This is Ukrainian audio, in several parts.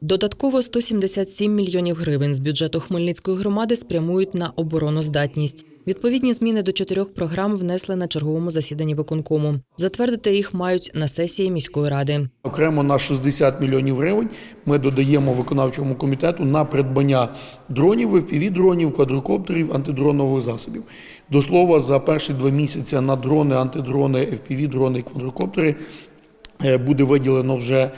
Додатково 177 мільйонів гривень з бюджету Хмельницької громади спрямують на обороноздатність. Відповідні зміни до чотирьох програм внесли на черговому засіданні виконкому. Затвердити їх мають на сесії міської ради. Окремо на 60 мільйонів гривень ми додаємо виконавчому комітету на придбання дронів, FPV-дронів, квадрокоптерів, антидронових засобів. До слова, за перші два місяці на дрони, антидрони, FPV-дрони і квадрокоптери буде виділено вже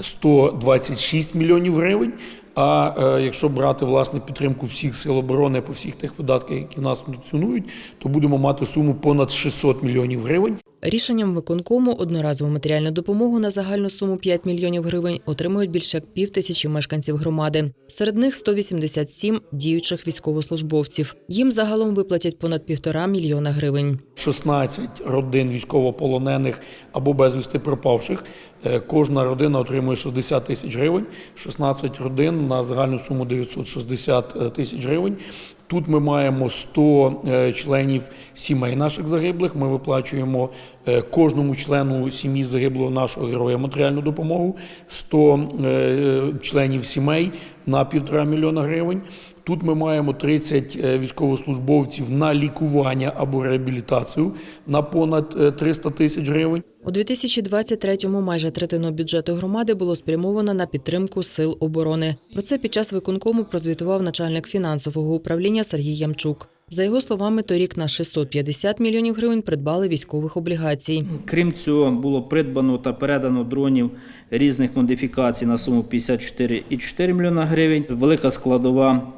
126 мільйонів гривень. А е, якщо брати власне підтримку всіх сил оборони по всіх тих видатках, які нас функціонують, то будемо мати суму понад 600 мільйонів гривень. Рішенням виконкому одноразову матеріальну допомогу на загальну суму 5 мільйонів гривень отримують більше як пів тисячі мешканців громади. Серед них 187 діючих військовослужбовців. Їм загалом виплатять понад півтора мільйона гривень. 16 родин військовополонених або безвісти пропавших. Е, Кожна родина отримує 60 тисяч гривень, 16 родин на загальну суму 960 тисяч гривень. Тут ми маємо 100 е, членів сімей наших загиблих. Ми виплачуємо е, кожному члену сім'ї загиблого нашого героя матеріальну допомогу, 100 е, членів сімей на півтора мільйона гривень. Тут ми маємо 30 е, військовослужбовців на лікування або реабілітацію на понад е, 300 тисяч гривень. У 2023-му майже третину бюджету громади було спрямовано на підтримку сил оборони. Про це під час виконкому прозвітував начальник фінансового управління Сергій Ямчук. За його словами, торік на 650 мільйонів гривень придбали військових облігацій. Крім цього, було придбано та передано дронів різних модифікацій на суму 54,4 млн гривень. Велика складова е,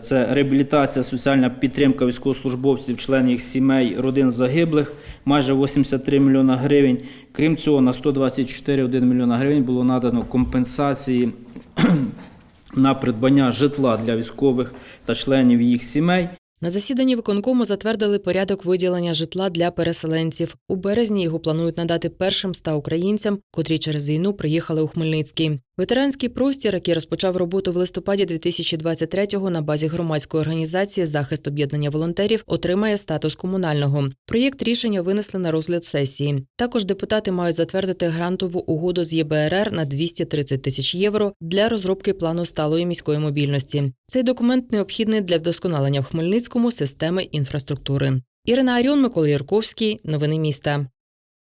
це реабілітація, соціальна підтримка військовослужбовців, членів їх сімей, родин загиблих, майже 83 млн гривень. Крім цього, на 124,1 млн гривень було надано компенсації на придбання житла для військових та членів їх сімей. На засіданні виконкому затвердили порядок виділення житла для переселенців. У березні його планують надати першим ста українцям, котрі через війну приїхали у Хмельницький. Ветеранський простір, який розпочав роботу в листопаді 2023-го на базі громадської організації Захист об'єднання волонтерів, отримає статус комунального. Проєкт рішення винесли на розгляд сесії. Також депутати мають затвердити грантову угоду з ЄБРР на 230 тисяч євро для розробки плану сталої міської мобільності. Цей документ необхідний для вдосконалення в Хмельницькому системи інфраструктури. Ірина Аріон, Микола Ярковський. Новини міста.